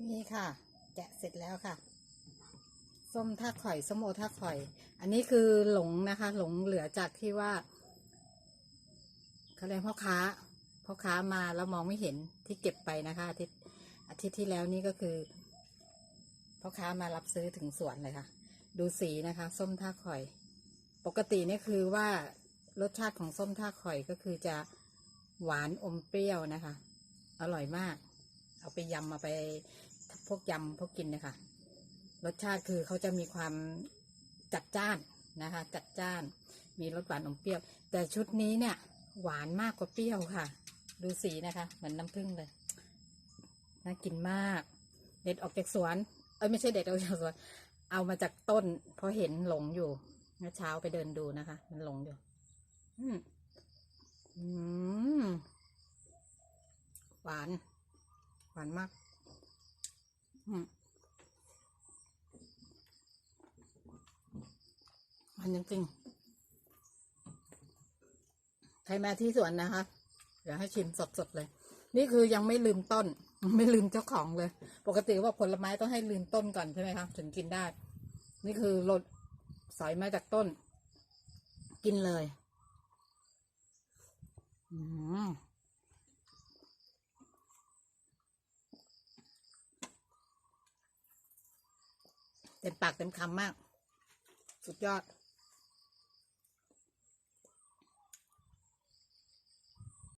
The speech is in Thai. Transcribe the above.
นี่ค่ะ แกะเสร็จแล้วค่ะ ส้มท่าข่อยส้มโอท่าข่อย อันนี้คือหลงนะคะ หลงเหลือจากที่ว่าเขาเรียกพ่อค้าพ่อค้ามาแล้วมองไม่เห็นที่เก็บไปนะคะอาทิตย์อาทิตย์ที่แล้วนี่ก็คือพ่อค้ามารับซื้อถึงสวนเลยค่ะ ดูสีนะคะ ส้มท่าข่อย ปกติเนี่ยคือว่ารสชาติของส้มท่าข่อยก็คือจะหวานอมเปรี้ยวนะคะ อร่อยมาก เอาไปยำมาไปพวกยำพวกกินนะคะรสชาติคือเขาจะมีความจัดจ้านนะคะ จัดจ้าน มีรสหวานอมเปรี้ยว แต่ชุดนี้เนี่ย หวานมากกว่าเปรี้ยวค่ะ ดูสีนะคะ เหมือนน้ำผึ้งเลยน่ากินมาก เด็ดออกจากสวน เอ้ยไม่ใช่เด็ดออกจากสวน เอามาจากต้น เพราะเห็นหลงอยู่เมื่อเช้าไปเดินดูนะคะ มันหลงอยู่ อืมอืมหวาน หวานมาก อืมมันจริงๆใครมาที่สวนนะคะ เดี๋ยวให้ชิมสดๆเลย นี่คือยังไม่ลืมต้น ไม่ลืมเจ้าของเลย ปกติว่าผลไม้ต้องให้ลืมต้นก่อนใช่ไหมคะถึงกินได้ นี่คือรดสอยมาจากต้น กินเลย อืม เต็มปากเต็มคำมาก สุดยอด